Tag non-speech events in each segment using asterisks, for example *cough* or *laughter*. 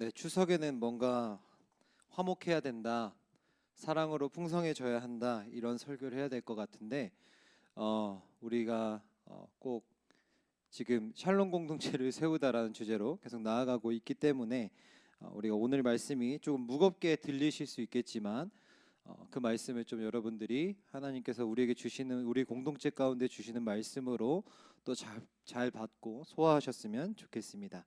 네, 추석에는 뭔가 화목해야 된다. 사랑으로 풍성해져야 한다. 이런 설교를 해야 될 것 같은데 어, 우리가 어, 꼭 지금 샬롬 공동체를 *laughs* 세우다라는 주제로 계속 나아가고 있기 때문에 어, 우리가 오늘 말씀이 조금 무겁게 들리실 수 있겠지만 어, 그 말씀을 좀 여러분들이 하나님께서 우리에게 주시는 우리 공동체 가운데 주시는 말씀으로 또잘 받고 소화하셨으면 좋겠습니다.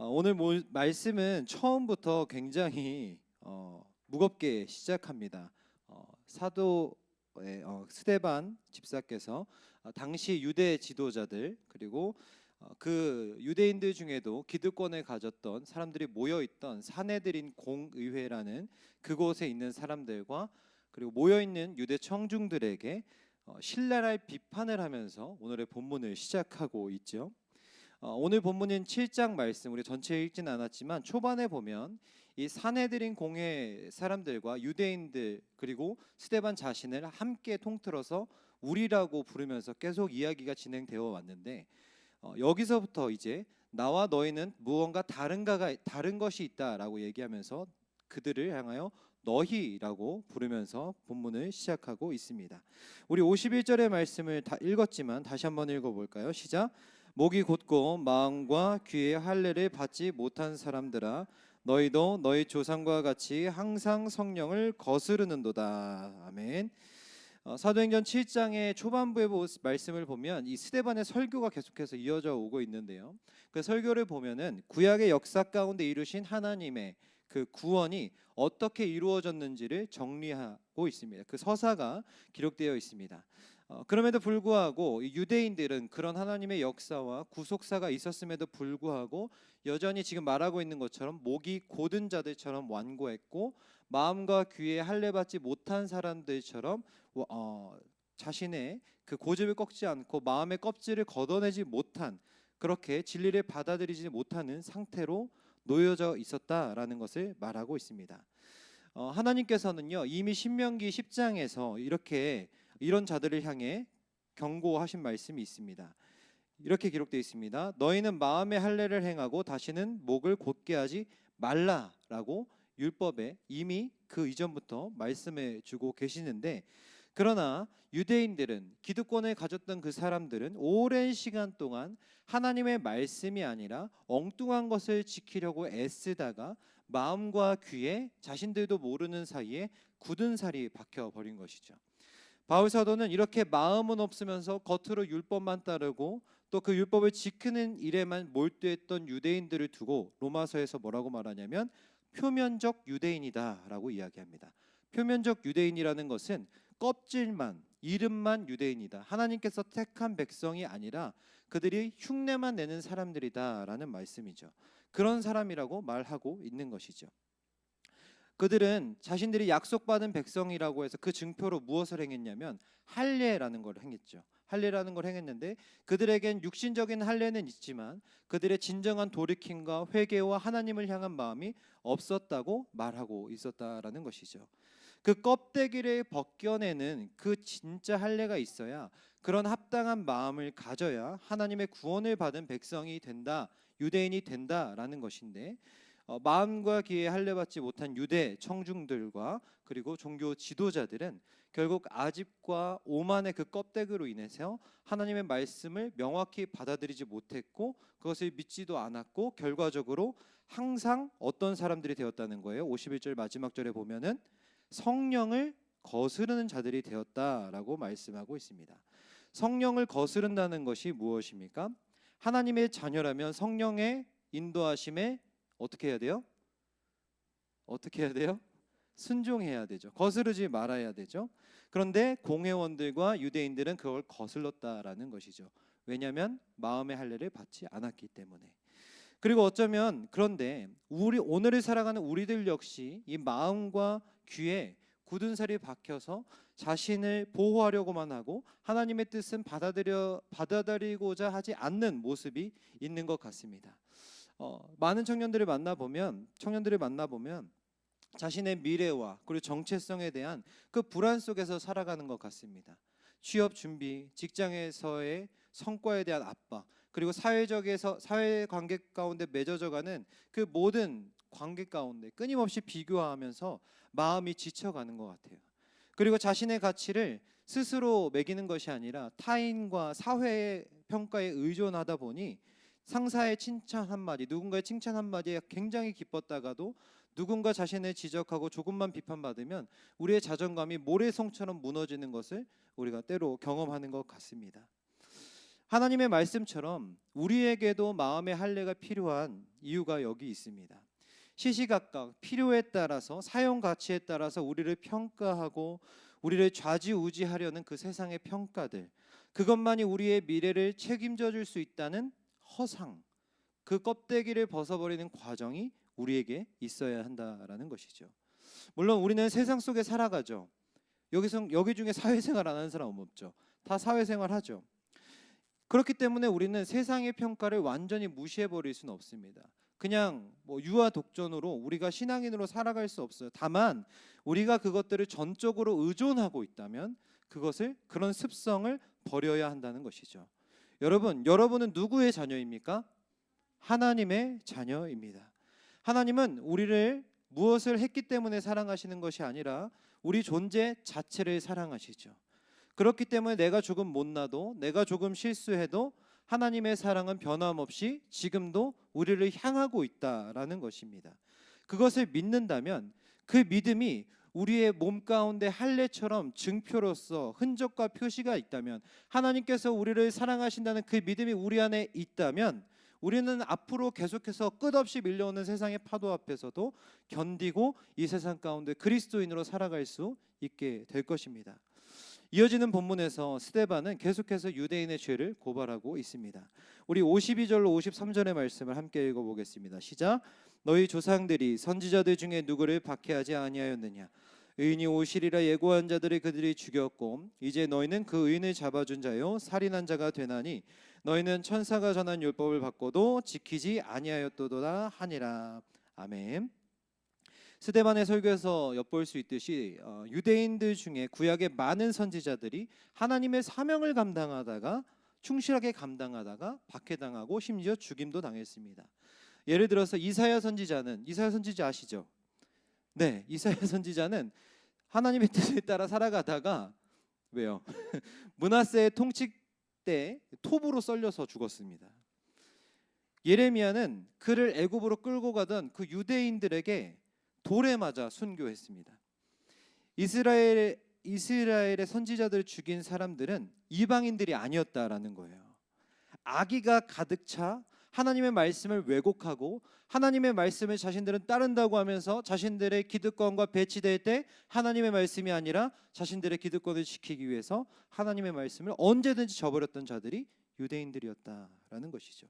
어, 오늘 모- 말씀은 처음부터 굉장히 어, 무겁게 시작합니다. 어, 사도의 어, 스데반 집사께서 어, 당시 유대 지도자들 그리고 어, 그 유대인들 중에도 기득권을 가졌던 사람들이 모여 있던 사내들인 공의회라는 그곳에 있는 사람들과 그리고 모여 있는 유대 청중들에게 어, 신랄할 비판을 하면서 오늘의 본문을 시작하고 있죠. 어, 오늘 본문인 7장 말씀 우리 전체 읽지는 않았지만 초반에 보면 이 사내들인 공회 사람들과 유대인들 그리고 스데반 자신을 함께 통틀어서 우리라고 부르면서 계속 이야기가 진행되어 왔는데 어, 여기서부터 이제 나와 너희는 무언가 다른가가 다른 것이 있다라고 얘기하면서 그들을 향하여 너희라고 부르면서 본문을 시작하고 있습니다. 우리 51절의 말씀을 다 읽었지만 다시 한번 읽어 볼까요? 시작. 목이 곧고 마음과 귀에 할례를 받지 못한 사람들아 너희도 너희 조상과 같이 항상 성령을 거스르는도다. 아멘. 어, 사도행전 7장의 초반부의 보- 말씀을 보면 이 스데반의 설교가 계속해서 이어져 오고 있는데요. 그 설교를 보면은 구약의 역사 가운데 이루신 하나님의 그 구원이 어떻게 이루어졌는지를 정리하고 있습니다. 그 서사가 기록되어 있습니다. 어, 그럼에도 불구하고 이 유대인들은 그런 하나님의 역사와 구속사가 있었음에도 불구하고 여전히 지금 말하고 있는 것처럼 목이 고든 자들처럼 완고했고 마음과 귀에 할례 받지 못한 사람들처럼 어, 자신의 그 고집을 꺾지 않고 마음의 껍질을 걷어내지 못한 그렇게 진리를 받아들이지 못하는 상태로 놓여져 있었다라는 것을 말하고 있습니다. 어, 하나님께서는요 이미 신명기 10장에서 이렇게 이런 자들을 향해 경고하신 말씀이 있습니다. 이렇게 기록되어 있습니다. 너희는 마음의 할례를 행하고 다시는 목을 곧게 하지 말라라고 율법에 이미 그 이전부터 말씀해 주고 계시는데 그러나 유대인들은 기득권을 가졌던 그 사람들은 오랜 시간 동안 하나님의 말씀이 아니라 엉뚱한 것을 지키려고 애쓰다가 마음과 귀에 자신들도 모르는 사이에 굳은 살이 박혀 버린 것이죠. 바울 사도는 이렇게 마음은 없으면서 겉으로 율법만 따르고 또 그 율법을 지키는 일에만 몰두했던 유대인들을 두고 로마서에서 뭐라고 말하냐면 표면적 유대인이다라고 이야기합니다. 표면적 유대인이라는 것은 껍질만 이름만 유대인이다. 하나님께서 택한 백성이 아니라 그들이 흉내만 내는 사람들이다라는 말씀이죠. 그런 사람이라고 말하고 있는 것이죠. 그들은 자신들이 약속받은 백성이라고 해서 그 증표로 무엇을 행했냐면 할례라는 걸 행했죠. 할례라는 걸 행했는데 그들에겐 육신적인 할례는 있지만 그들의 진정한 돌이킴과 회개와 하나님을 향한 마음이 없었다고 말하고 있었다라는 것이죠. 그 껍데기를 벗겨내는 그 진짜 할례가 있어야 그런 합당한 마음을 가져야 하나님의 구원을 받은 백성이 된다, 유대인이 된다라는 것인데 어, 마음과 귀에 할례 받지 못한 유대 청중들과 그리고 종교 지도자들은 결국 아집과 오만의 그 껍데기로 인해서 하나님의 말씀을 명확히 받아들이지 못했고 그것을 믿지도 않았고 결과적으로 항상 어떤 사람들이 되었다는 거예요. 51절 마지막 절에 보면은 성령을 거스르는 자들이 되었다라고 말씀하고 있습니다. 성령을 거스른다는 것이 무엇입니까? 하나님의 자녀라면 성령의 인도하심에 어떻게 해야 돼요? 어떻게 해야 돼요? 순종해야 되죠. 거스르지 말아야 되죠. 그런데 공회원들과 유대인들은 그걸 거슬렀다라는 것이죠. 왜냐하면 마음의 할례를 받지 않았기 때문에. 그리고 어쩌면 그런데 우리 오늘을 살아가는 우리들 역시 이 마음과 귀에 굳은 살이 박혀서 자신을 보호하려고만 하고 하나님의 뜻은 받아들여 받아들이고자 하지 않는 모습이 있는 것 같습니다. 어, 많은 청년들을 만나 보면 청년들을 만나 보면 자신의 미래와 그리고 정체성에 대한 그 불안 속에서 살아가는 것 같습니다. 취업 준비, 직장에서의 성과에 대한 압박, 그리고 사회적에서 사회 관계 가운데 맺어져가는 그 모든 관계 가운데 끊임없이 비교하면서 마음이 지쳐가는 것 같아요. 그리고 자신의 가치를 스스로 매기는 것이 아니라 타인과 사회의 평가에 의존하다 보니 상사의 칭찬 한마디, 누군가의 칭찬 한마디에 굉장히 기뻤다가도 누군가 자신을 지적하고 조금만 비판받으면 우리의 자존감이 모래성처럼 무너지는 것을 우리가 때로 경험하는 것 같습니다. 하나님의 말씀처럼 우리에게도 마음의 할례가 필요한 이유가 여기 있습니다. 시시각각 필요에 따라서 사용 가치에 따라서 우리를 평가하고 우리를 좌지우지하려는 그 세상의 평가들 그것만이 우리의 미래를 책임져 줄 수 있다는 허상 그 껍데기를 벗어버리는 과정이 우리에게 있어야 한다라는 것이죠. 물론 우리는 세상 속에 살아가죠. 여기서 여기 중에 사회생활 안 하는 사람 없죠. 다 사회생활 하죠. 그렇기 때문에 우리는 세상의 평가를 완전히 무시해 버릴 수는 없습니다. 그냥 뭐 유아 독전으로 우리가 신앙인으로 살아갈 수 없어요. 다만 우리가 그것들을 전적으로 의존하고 있다면 그것을 그런 습성을 버려야 한다는 것이죠. 여러분, 여러분은 누구의 자녀입니까? 하나님의 자녀입니다. 하나님은 우리를 무엇을 했기 때문에 사랑하시는 것이 아니라 우리 존재 자체를 사랑하시죠. 그렇기 때문에 내가 조금 못나도 내가 조금 실수해도 하나님의 사랑은 변함없이 지금도 우리를 향하고 있다라는 것입니다. 그것을 믿는다면 그 믿음이 우리의 몸 가운데 할례처럼 증표로서 흔적과 표시가 있다면 하나님께서 우리를 사랑하신다는 그 믿음이 우리 안에 있다면 우리는 앞으로 계속해서 끝없이 밀려오는 세상의 파도 앞에서도 견디고 이 세상 가운데 그리스도인으로 살아갈 수 있게 될 것입니다. 이어지는 본문에서 스데반은 계속해서 유대인의 죄를 고발하고 있습니다. 우리 52절로 53절의 말씀을 함께 읽어보겠습니다. 시작. 너희 조상들이 선지자들 중에 누구를 박해하지 아니하였느냐? 의인이 오시리라 예고한 자들을 그들이 죽였고 이제 너희는 그 의인을 잡아준 자요 살인한 자가 되나니 너희는 천사가 전한 율법을 받고도 지키지 아니하였도다 하니라. 아멘. 스데반의 설교에서 엿볼 수 있듯이 어, 유대인들 중에 구약의 많은 선지자들이 하나님의 사명을 감당하다가 충실하게 감당하다가 박해당하고 심지어 죽임도 당했습니다. 예를 들어서 이사야 선지자는 이사야 선지자 아시죠? 네, 이사야 선지자는 하나님의 뜻에 따라 살아가다가 왜요? *laughs* 문하세의 통치 때 톱으로 썰려서 죽었습니다. 예레미야는 그를 애굽으로 끌고 가던 그 유대인들에게 돌에 맞아 순교했습니다. 이스라엘 이스라엘의 선지자들을 죽인 사람들은 이방인들이 아니었다라는 거예요. 악의가 가득 차 하나님의 말씀을 왜곡하고 하나님의 말씀을 자신들은 따른다고 하면서 자신들의 기득권과 배치될 때 하나님의 말씀이 아니라 자신들의 기득권을 지키기 위해서 하나님의 말씀을 언제든지 저버렸던 자들이 유대인들이었다라는 것이죠.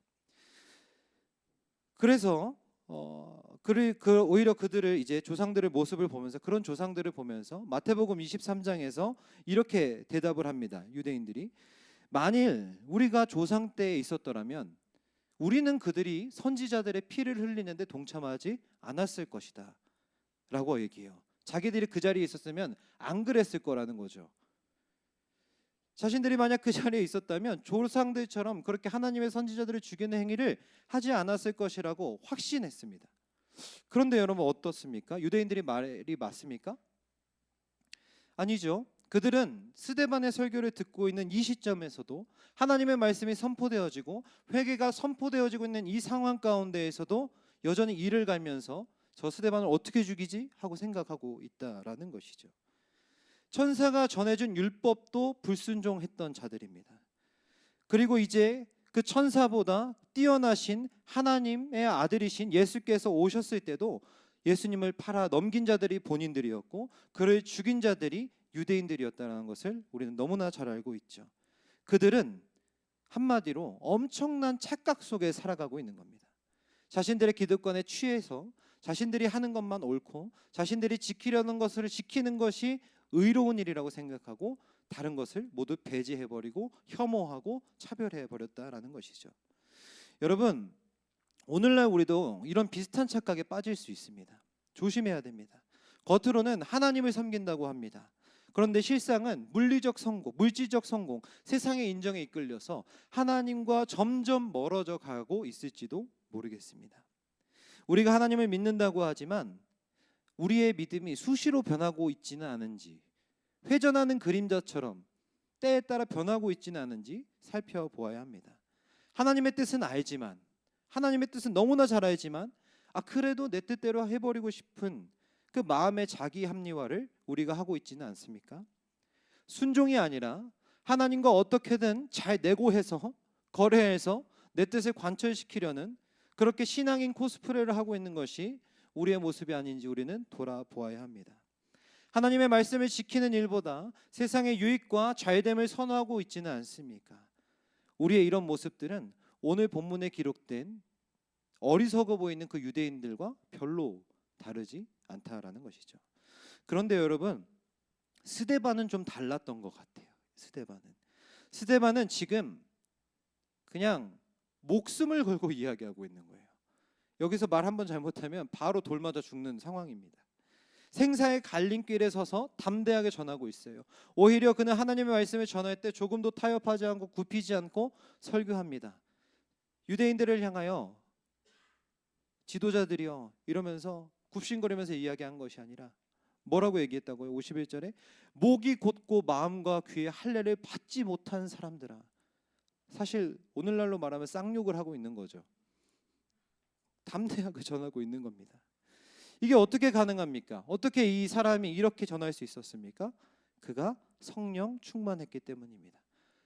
그래서 어, 그를 그 오히려 그들을 이제 조상들의 모습을 보면서 그런 조상들을 보면서 마태복음 23장에서 이렇게 대답을 합니다. 유대인들이 만일 우리가 조상 때에 있었더라면 우리는 그들이 선지자들의 피를 흘리는데 동참하지 않았을 것이다. 라고 얘기해요. 자기들이 그 자리에 있었으면 안 그랬을 거라는 거죠. 자신들이 만약 그 자리에 있었다면 조상들처럼 그렇게 하나님의 선지자들을 죽이는 행위를 하지 않았을 것이라고 확신했습니다. 그런데 여러분 어떻습니까? 유대인들이 말이 맞습니까? 아니죠. 그들은 스데반의 설교를 듣고 있는 이 시점에서도 하나님의 말씀이 선포되어지고 회개가 선포되어지고 있는 이 상황 가운데에서도 여전히 이를 갈면서 저 스데반을 어떻게 죽이지 하고 생각하고 있다라는 것이죠. 천사가 전해준 율법도 불순종했던 자들입니다. 그리고 이제 그 천사보다 뛰어나신 하나님의 아들이신 예수께서 오셨을 때도 예수님을 팔아 넘긴 자들이 본인들이었고 그를 죽인 자들이 유대인들이었다는 것을 우리는 너무나 잘 알고 있죠. 그들은 한마디로 엄청난 착각 속에 살아가고 있는 겁니다. 자신들의 기득권에 취해서 자신들이 하는 것만 옳고 자신들이 지키려는 것을 지키는 것이 의로운 일이라고 생각하고 다른 것을 모두 배제해 버리고 혐오하고 차별해 버렸다라는 것이죠. 여러분, 오늘날 우리도 이런 비슷한 착각에 빠질 수 있습니다. 조심해야 됩니다. 겉으로는 하나님을 섬긴다고 합니다. 그런데 실상은 물리적 성공, 물질적 성공, 세상의 인정에 이끌려서 하나님과 점점 멀어져 가고 있을지도 모르겠습니다. 우리가 하나님을 믿는다고 하지만 우리의 믿음이 수시로 변하고 있지는 않은지 회전하는 그림자처럼 때에 따라 변하고 있지는 않은지 살펴보아야 합니다. 하나님의 뜻은 알지만 하나님의 뜻은 너무나 잘 알지만 아 그래도 내 뜻대로 해버리고 싶은 그 마음의 자기 합리화를 우리가 하고 있지는 않습니까? 순종이 아니라 하나님과 어떻게든 잘 내고해서 거래해서 내 뜻을 관철시키려는 그렇게 신앙인 코스프레를 하고 있는 것이 우리의 모습이 아닌지 우리는 돌아보아야 합니다. 하나님의 말씀을 지키는 일보다 세상의 유익과 잘됨을 선호하고 있지는 않습니까? 우리의 이런 모습들은 오늘 본문에 기록된 어리석어 보이는 그 유대인들과 별로 다르지 않다라는 것이죠. 그런데 여러분 스데반은 좀 달랐던 것 같아요. 스데반은 스데반은 지금 그냥 목숨을 걸고 *laughs* 이야기하고 있는 거예요. 여기서 말 한 번 잘못하면 바로 돌 맞아 죽는 상황입니다. 생사의 갈림길에 서서 담대하게 전하고 있어요. 오히려 그는 하나님의 말씀을 전할 때 조금도 타협하지 않고 굽히지 않고 설교합니다. 유대인들을 향하여 지도자들이여 이러면서 굽신거리면서 이야기한 것이 아니라 뭐라고 얘기했다고요? 51절에 목이 곧고 마음과 귀의 할례를 받지 못한 사람들아. 사실 오늘날로 말하면 쌍욕을 하고 있는 거죠. 담대하게 전하고 있는 겁니다. 이게 어떻게 가능합니까? 어떻게 이 사람이 이렇게 전할 수 있었습니까? 그가 성령 충만했기 때문입니다.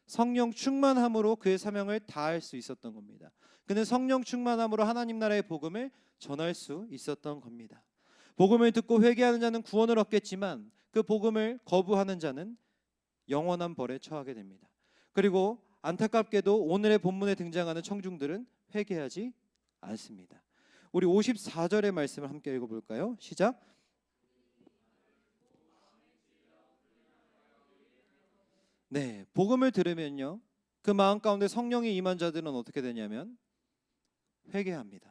성령 충만함으로 그의 사명을 다할 수 있었던 겁니다. 그는 성령 충만함으로 하나님 나라의 복음을 전할 수 있었던 겁니다. 복음을 듣고 회개하는 자는 구원을 얻겠지만 그 복음을 거부하는 자는 영원한 벌에 처하게 됩니다. 그리고 안타깝게도 오늘의 본문에 등장하는 청중들은 회개하지 않습니다. 우리 54절의 말씀을 함께 읽어볼까요? 시작. 네, 복음을 들으면요, 그 마음 가운데 성령이 임한 자들은 어떻게 되냐면 회개합니다.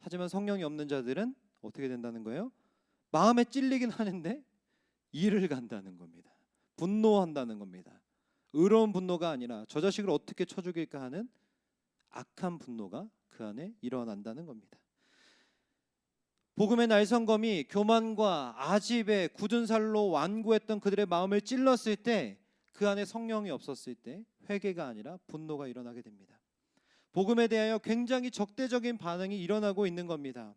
하지만 성령이 없는 자들은 어떻게 된다는 거예요? 마음에 찔리긴 하는데 일을 간다는 겁니다. 분노한다는 겁니다. 의로운 분노가 아니라 저 자식을 어떻게 쳐 죽일까 하는 악한 분노가 그 안에 일어난다는 겁니다. 복음의 날성검이 교만과 아집에 굳은 살로 완고했던 그들의 마음을 찔렀을 때 그 안에 성령이 없었을 때 회개가 아니라 분노가 일어나게 됩니다. 복음에 대하여 굉장히 적대적인 반응이 일어나고 있는 겁니다.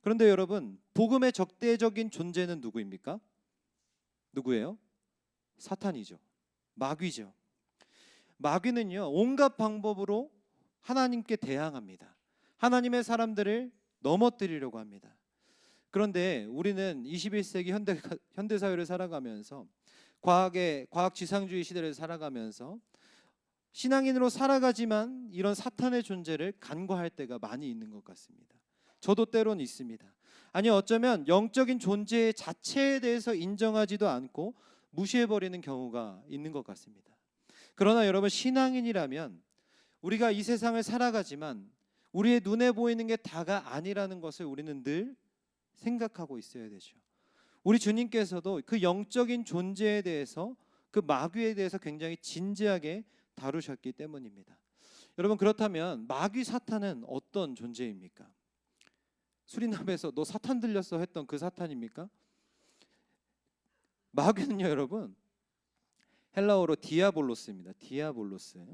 그런데 여러분, 복음의 적대적인 존재는 누구입니까? 누구예요? 사탄이죠. 마귀죠. 마귀는요, 온갖 방법으로 하나님께 대항합니다. 하나님의 사람들을 넘어뜨리려고 합니다. 그런데 우리는 21세기 현대 현대 사회를 살아가면서 과학의 과학 지상주의 시대를 살아가면서 신앙인으로 살아가지만 이런 사탄의 존재를 간과할 때가 많이 있는 것 같습니다. 저도 때론 있습니다. 아니 어쩌면 영적인 존재 자체에 대해서 인정하지도 않고 무시해 버리는 경우가 있는 것 같습니다. 그러나 여러분 신앙인이라면 우리가 이 세상을 살아가지만 우리의 눈에 보이는 게 다가 아니라는 것을 우리는 늘 생각하고 있어야 되죠. 우리 주님께서도 그 영적인 존재에 대해서 그 마귀에 대해서 굉장히 진지하게 다루셨기 때문입니다. 여러분 그렇다면 마귀 사탄은 어떤 존재입니까? 수리남에서 너 사탄 들렸어 했던 그 사탄입니까? 마귀는요, 여러분 헬라어로 디아볼로스입니다. 디아볼로스.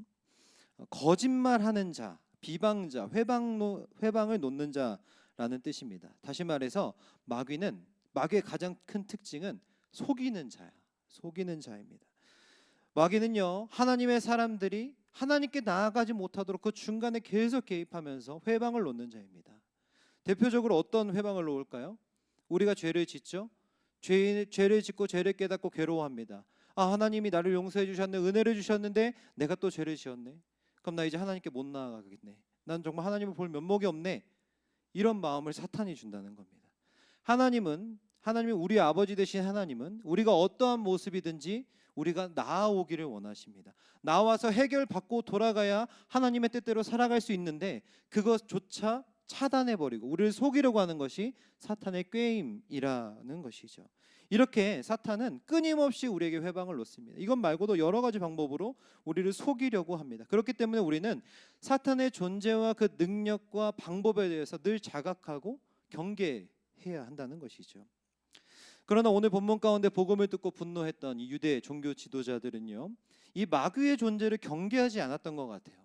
거짓말하는 자, 비방자, 회방 회방을 놓는 자라는 뜻입니다. 다시 말해서 마귀는 마귀의 가장 큰 특징은 속이는 자야. 속이는 자입니다. 마귀는요 하나님의 사람들이 하나님께 나아가지 못하도록 그 중간에 계속 개입하면서 회방을 놓는 자입니다. 대표적으로 어떤 회방을 놓을까요? 우리가 죄를 짓죠. 죄, 죄를 짓고 죄를 깨닫고 괴로워합니다. 아 하나님이 나를 용서해 주셨네 은혜를 주셨는데 내가 또 죄를 지었네. 그럼 나 이제 하나님께 못 나아가겠네. 난 정말 하나님을 볼 면목이 없네. 이런 마음을 사탄이 준다는 겁니다. 하나님은 하나님이 우리 아버지 되신 하나님은 우리가 어떠한 모습이든지 우리가 나아오기를 원하십니다. 나와서 해결받고 돌아가야 하나님의 뜻대로 살아갈 수 있는데 그것조차 차단해 버리고 우리를 속이려고 하는 것이 사탄의 꾀임이라는 것이죠. 이렇게 사탄은 끊임없이 우리에게 회방을 놓습니다. 이것 말고도 여러 가지 방법으로 우리를 속이려고 합니다. 그렇기 때문에 우리는 사탄의 존재와 그 능력과 방법에 대해서 늘 자각하고 경계해야 한다는 것이죠. 그러나 오늘 본문 가운데 복음을 듣고 분노했던 이 유대 종교 지도자들은요. 이 마귀의 존재를 경계하지 않았던 것 같아요.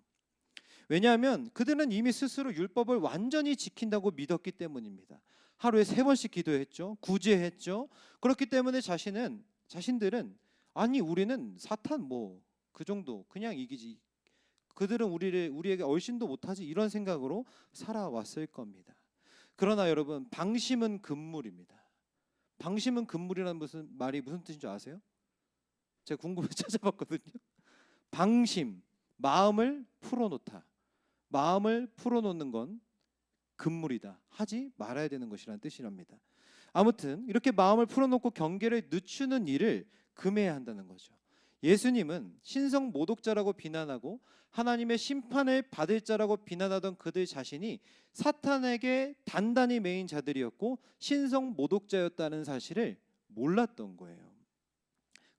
왜냐하면 그들은 이미 스스로 율법을 완전히 지킨다고 믿었기 때문입니다. 하루에 세 번씩 기도했죠. 구제했죠. 그렇기 때문에 자신은 자신들은 아니 우리는 사탄 뭐 그 정도 그냥 이기지. 그들은 우리를 우리에게 얼씬도 못하지 이런 생각으로 살아왔을 겁니다. 그러나 여러분 방심은 금물입니다. 방심은 금물이라는 무슨 말이 무슨 뜻인 줄 아세요? 제가 궁금해 *laughs* 찾아봤거든요. 방심 마음을 풀어놓다. 마음을 풀어놓는 건 금물이다. 하지 말아야 되는 것이라는 뜻이랍니다. 아무튼 이렇게 마음을 풀어놓고 경계를 늦추는 일을 금해야 한다는 거죠. 예수님은 신성 모독자라고 비난하고 하나님의 심판을 받을 자라고 비난하던 그들 자신이 사탄에게 단단히 매인 자들이었고 신성 모독자였다는 사실을 몰랐던 거예요.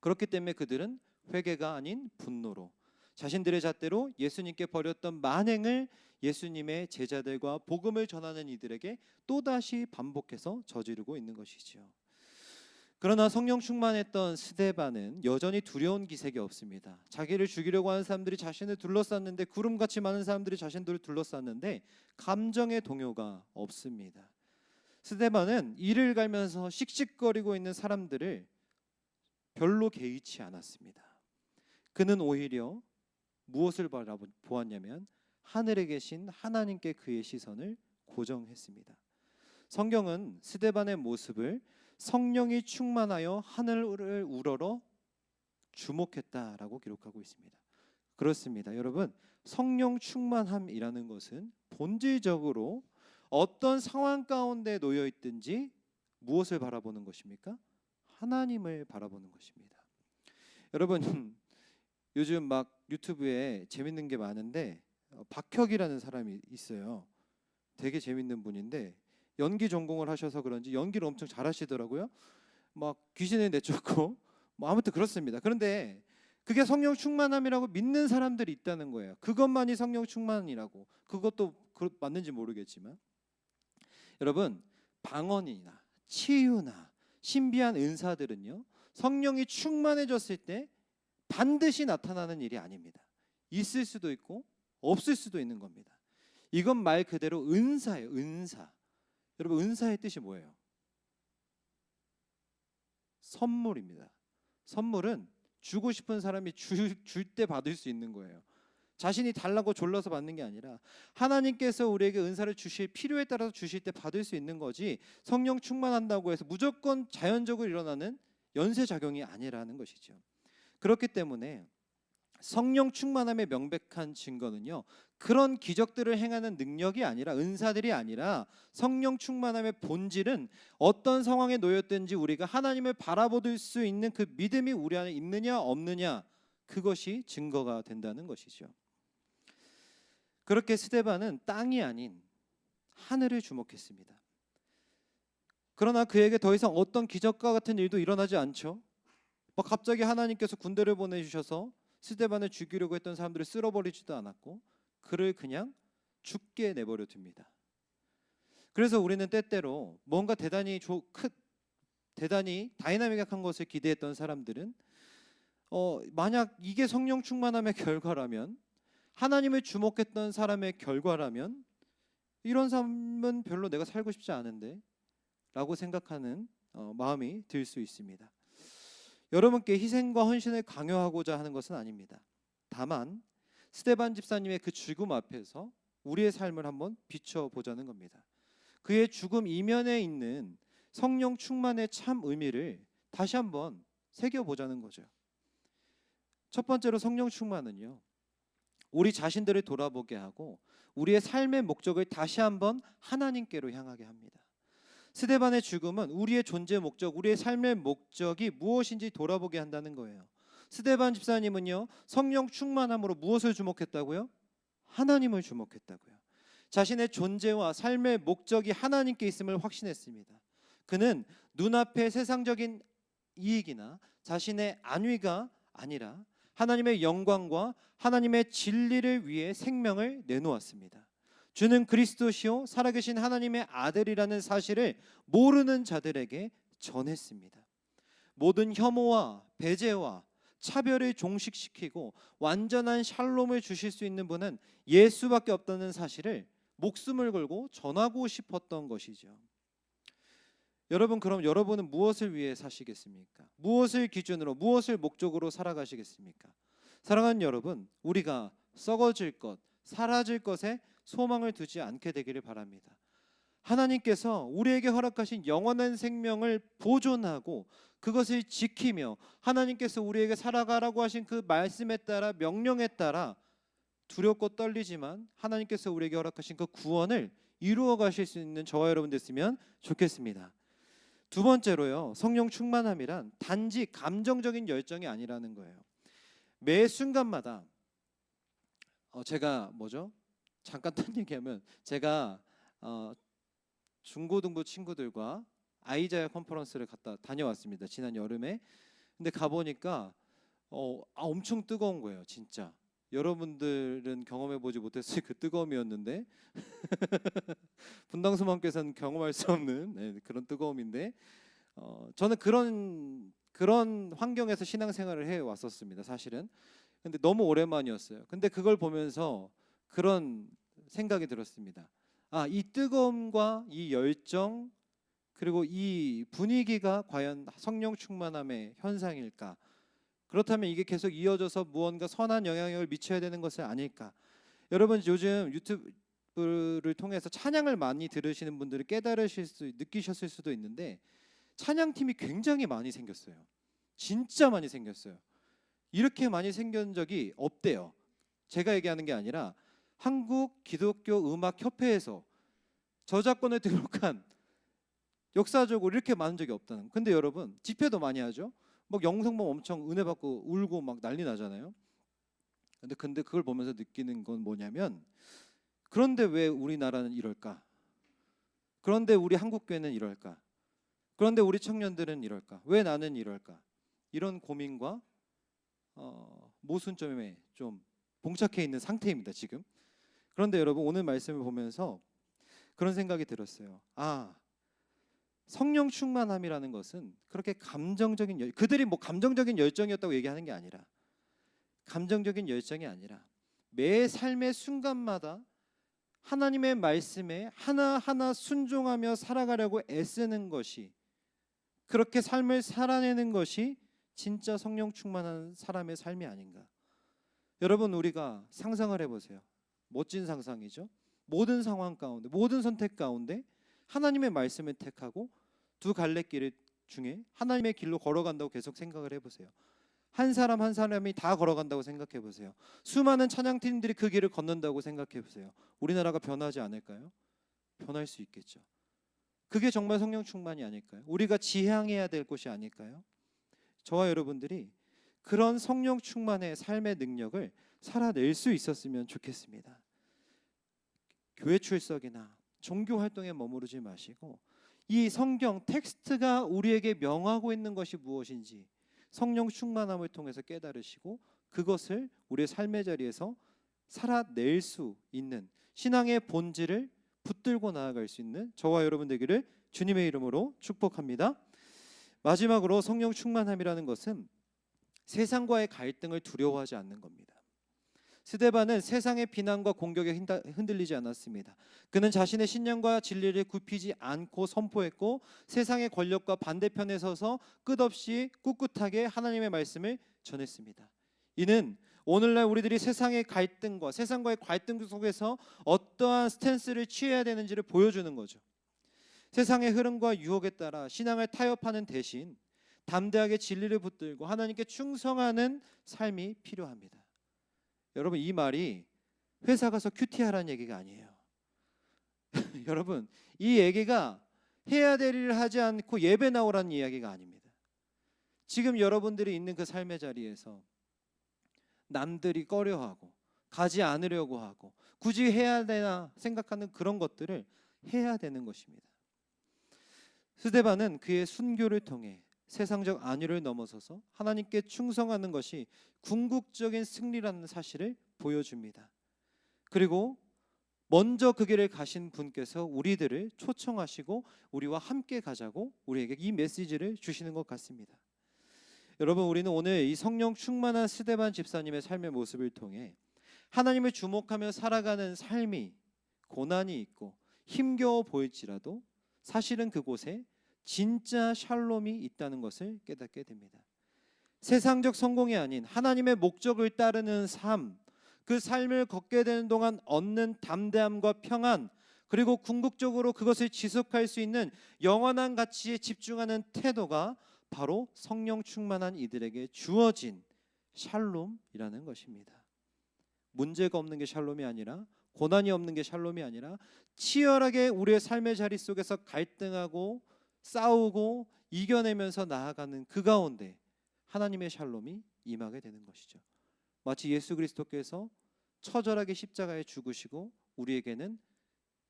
그렇기 때문에 그들은 회개가 아닌 분노로 자신들의 잣대로 예수님께 버렸던 만행을 예수님의 제자들과 복음을 전하는 이들에게 또다시 반복해서 저지르고 있는 것이지요. 그러나 성령 충만했던 스데반은 여전히 두려운 기색이 없습니다. 자기를 죽이려고 하는 사람들이 자신을 둘러쌌는데 구름같이 많은 사람들이 자신들을 둘러쌌는데 감정의 동요가 없습니다. 스데반은 이를 갈면서 씩씩거리고 있는 사람들을 별로 개의치 않았습니다. 그는 오히려 무엇을 바라보았냐면 하늘에 계신 하나님께 그의 시선을 고정했습니다. 성경은 스데반의 모습을 성령이 충만하여 하늘을 우러러 주목했다라고 기록하고 있습니다. 그렇습니다. 여러분, 성령 충만함이라는 것은 본질적으로 어떤 상황 가운데 놓여 있든지 무엇을 바라보는 것입니까? 하나님을 바라보는 것입니다. 여러분, *laughs* 요즘 막 유튜브에 재밌는 게 많은데 어, 박혁이라는 사람이 있어요. 되게 재밌는 분인데 연기 전공을 하셔서 그런지 연기를 엄청 잘하시더라고요. 막 귀신을 내쫓고 *laughs* 뭐 아무튼 그렇습니다. 그런데 그게 성령 충만함이라고 믿는 사람들이 있다는 거예요. 그것만이 성령 충만이라고. 그것도 그- 맞는지 모르겠지만 여러분 방언이나 치유나 신비한 은사들은요 성령이 충만해졌을 때 반드시 나타나는 일이 아닙니다. 있을 수도 있고 없을 수도 있는 겁니다. 이건 말 그대로 은사예요. 은사. 여러분 은사의 뜻이 뭐예요? 선물입니다. 선물은 주고 싶은 사람이 줄 때 받을 수 있는 거예요. 자신이 달라고 졸라서 받는 게 아니라 하나님께서 우리에게 은사를 주실 필요에 따라서 주실 때 받을 수 있는 거지 성령 충만한다고 해서 무조건 자연적으로 일어나는 연쇄 작용이 아니라는 것이죠. 그렇기 때문에 성령 충만함의 명백한 증거는요. 그런 기적들을 행하는 능력이 아니라 은사들이 아니라 성령 충만함의 본질은 어떤 상황에 놓였든지 우리가 하나님을 바라볼 수 있는 그 믿음이 우리 안에 있느냐 없느냐 그것이 증거가 된다는 것이죠. 그렇게 스데반은 땅이 아닌 하늘을 주목했습니다. 그러나 그에게 더 이상 어떤 기적과 같은 일도 일어나지 않죠. 뭐 갑자기 하나님께서 군대를 보내주셔서 스데반을 죽이려고 했던 사람들을 쓸어버리지도 않았고 그를 그냥 죽게 내버려 둡니다. 그래서 우리는 때때로 뭔가 대단히 조, 크, 대단히 다이나믹한 것을 기대했던 사람들은 어, 만약 이게 성령 충만함의 결과라면 하나님을 주목했던 사람의 결과라면 이런 삶은 별로 내가 살고 싶지 않은데 라고 생각하는 어, 마음이 들 수 있습니다. 여러분께 희생과 헌신을 강요하고자 하는 것은 아닙니다. 다만 스테반 집사님의 그 죽음 앞에서 우리의 삶을 한번 비춰 보자는 겁니다. 그의 죽음 이면에 있는 성령 충만의 참 의미를 다시 한번 새겨 보자는 거죠. 첫 번째로 성령 충만은요. 우리 자신들을 돌아보게 하고 우리의 삶의 목적을 다시 한번 하나님께로 향하게 합니다. 스데반의 죽음은 우리의 존재 목적, 우리의 삶의 목적이 무엇인지 돌아보게 한다는 거예요. 스데반 집사님은요 성령 충만함으로 무엇을 주목했다고요? 하나님을 주목했다고요. 자신의 존재와 삶의 목적이 하나님께 있음을 확신했습니다. 그는 눈앞의 세상적인 이익이나 자신의 안위가 아니라 하나님의 영광과 하나님의 진리를 위해 생명을 내놓았습니다. 주는 그리스도시요 살아계신 하나님의 아들이라는 사실을 모르는 자들에게 전했습니다. 모든 혐오와 배제와 차별을 종식시키고 완전한 샬롬을 주실 수 있는 분은 예수밖에 없다는 사실을 목숨을 걸고 전하고 싶었던 것이죠. 여러분 그럼 여러분은 무엇을 위해 사시겠습니까? 무엇을 기준으로 무엇을 목적으로 살아가시겠습니까? 사랑하는 여러분, 우리가 썩어질 것, 사라질 것에 소망을 두지 않게 되기를 바랍니다. 하나님께서 우리에게 허락하신 영원한 생명을 보존하고 그것을 지키며 하나님께서 우리에게 살아가라고 하신 그 말씀에 따라 명령에 따라 두렵고 떨리지만 하나님께서 우리에게 허락하신 그 구원을 이루어 가실 수 있는 저와 여러분 됐으면 좋겠습니다. 두 번째로요. 성령 충만함이란 단지 감정적인 열정이 아니라는 거예요. 매 순간마다 어 제가 뭐죠? 잠깐 딴 얘기하면 제가 어 중고등부 친구들과 아이자야 컨퍼런스를 갔다 다녀왔습니다. 지난 여름에. 근데 가 보니까 어 아, 엄청 뜨거운 거예요, 진짜. 여러분들은 경험해 보지 못했을 그 뜨거움이었는데 *laughs* 분당수만께서는 경험할 수 없는 네, 그런 뜨거움인데 어, 저는 그런 그런 환경에서 신앙생활을 해 왔었습니다. 사실은. 근데 너무 오랜만이었어요. 근데 그걸 보면서 그런 생각이 들었습니다. 아, 이 뜨거움과 이 열정 그리고 이 분위기가 과연 성령 충만함의 현상일까? 그렇다면 이게 계속 이어져서 무언가 선한 영향력을 미쳐야 되는 것은 아닐까? 여러분 요즘 유튜브를 통해서 찬양을 많이 들으시는 분들은 깨달으실 수 느끼셨을 수도 있는데 찬양팀이 굉장히 많이 생겼어요. 진짜 많이 생겼어요. 이렇게 많이 생긴 적이 없대요. 제가 얘기하는 게 아니라 한국 기독교 음악 협회에서 저작권을 등록한 역사적으로 이렇게 많은 적이 없다는. 근데 여러분 집회도 많이 하죠. 막 영성범 엄청 은혜 받고 울고 막 난리 나잖아요. 근데 근데 그걸 보면서 느끼는 건 뭐냐면 그런데 왜 우리나라는 이럴까? 그런데 우리 한국 교회는 이럴까? 그런데 우리 청년들은 이럴까? 왜 나는 이럴까? 이런 고민과 어, 모순점에 좀 봉착해 있는 상태입니다 지금. 그런데 여러분 오늘 말씀을 보면서 그런 생각이 들었어요. 아 성령 충만함이라는 것은 그렇게 감정적인 열, 그들이 뭐 감정적인 열정이었다고 얘기하는 게 아니라 감정적인 열정이 아니라 매 삶의 순간마다 하나님의 말씀에 하나하나 순종하며 살아가려고 애쓰는 것이 그렇게 삶을 살아내는 것이 진짜 성령 충만한 사람의 삶이 아닌가. 여러분 우리가 상상을 해 보세요. 멋진 상상이죠. 모든 상황 가운데 모든 선택 가운데 하나님의 말씀을 택하고 두 갈래 길 중에 하나님의 길로 걸어간다고 계속 생각을 해보세요. 한 사람 한 사람이 다 걸어간다고 생각해 보세요. 수많은 찬양팀들이 그 길을 걷는다고 생각해 보세요. 우리나라가 변하지 않을까요? 변할 수 있겠죠. 그게 정말 성령 충만이 아닐까요? 우리가 지향해야 될 곳이 아닐까요? 저와 여러분들이 그런 성령 충만의 삶의 능력을 살아낼 수 있었으면 좋겠습니다. 교회 출석이나 종교 활동에 머무르지 마시고 이 성경 텍스트가 우리에게 명하고 있는 것이 무엇인지 성령 충만함을 통해서 깨달으시고 그것을 우리의 삶의 자리에서 살아낼 수 있는 신앙의 본질을 붙들고 나아갈 수 있는 저와 여러분 되기를 주님의 이름으로 축복합니다. 마지막으로 성령 충만함이라는 것은 세상과의 갈등을 두려워하지 않는 겁니다. 스데반은 세상의 비난과 공격에 흔들리지 않았습니다. 그는 자신의 신념과 진리를 굽히지 않고 선포했고 세상의 권력과 반대편에 서서 끝없이 꿋꿋하게 하나님의 말씀을 전했습니다. 이는 오늘날 우리들이 세상의 갈등과 세상과의 갈등 속에서 어떠한 스탠스를 취해야 되는지를 보여주는 거죠. 세상의 흐름과 유혹에 따라 신앙을 타협하는 대신 담대하게 진리를 붙들고 하나님께 충성하는 삶이 필요합니다. 여러분 이 말이 회사 가서 큐티하라는 얘기가 아니에요. *laughs* 여러분 이 얘기가 해야 될 일을 하지 않고 예배 나오라는 이야기가 아닙니다. 지금 여러분들이 있는 그 삶의 자리에서 남들이 꺼려하고 가지 않으려고 하고 굳이 해야 되나 생각하는 그런 것들을 해야 되는 것입니다. 스데반은 그의 순교를 통해 세상적 안위를 넘어서서 하나님께 충성하는 것이 궁극적인 승리라는 사실을 보여줍니다. 그리고 먼저 그 길을 가신 분께서 우리들을 초청하시고 우리와 함께 가자고 우리에게 이 메시지를 주시는 것 같습니다. 여러분 우리는 오늘 이 성령 충만한 스데반 집사님의 삶의 모습을 통해 하나님을 주목하며 살아가는 삶이 고난이 있고 힘겨워 보일지라도 사실은 그곳에 진짜 샬롬이 있다는 것을 깨닫게 됩니다. 세상적 성공이 아닌 하나님의 목적을 따르는 삶, 그 삶을 걷게 되는 동안 얻는 담대함과 평안, 그리고 궁극적으로 그것을 지속할 수 있는 영원한 가치에 집중하는 태도가 바로 성령 충만한 이들에게 주어진 샬롬이라는 것입니다. 문제가 없는 게 샬롬이 아니라 고난이 없는 게 샬롬이 아니라 치열하게 우리의 삶의 자리 속에서 갈등하고 싸우고 이겨내면서 나아가는 그 가운데 하나님의 샬롬이 임하게 되는 것이죠. 마치 예수 그리스도께서 처절하게 십자가에 죽으시고 우리에게는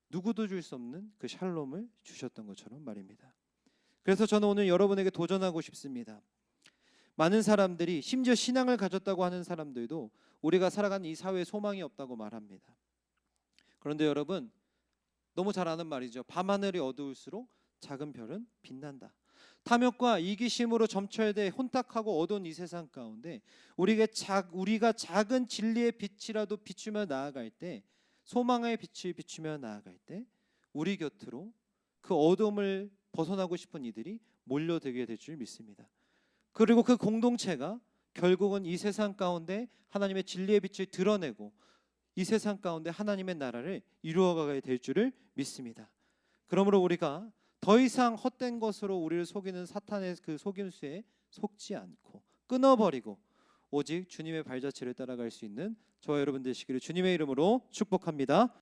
누구도 줄 수 없는 그 샬롬을 주셨던 것처럼 말입니다. 그래서 저는 오늘 여러분에게 도전하고 싶습니다. 많은 사람들이 심지어 신앙을 가졌다고 하는 사람들도 우리가 살아가는 이 사회에 소망이 없다고 말합니다. 그런데 여러분 너무 잘 아는 말이죠. 밤하늘이 어두울수록 작은 별은 빛난다. 탐욕과 이기심으로 점철돼 혼탁하고 어두운 이 세상 가운데 우리가 작 우리가 작은 진리의 빛이라도 비추며 나아갈 때 소망의 빛을 비추며 나아갈 때 우리 곁으로 그 어둠을 벗어나고 싶은 이들이 몰려들게 될 줄 믿습니다. 그리고 그 공동체가 결국은 이 세상 가운데 하나님의 진리의 빛을 드러내고 이 세상 가운데 하나님의 나라를 이루어가게 될 줄을 믿습니다. 그러므로 우리가 더 이상 헛된 것으로 우리를 속이는 사탄의 그 속임수에 속지 않고 끊어버리고 오직 주님의 발자취를 따라갈 수 있는 저와 여러분 되시기를 주님의 이름으로 축복합니다.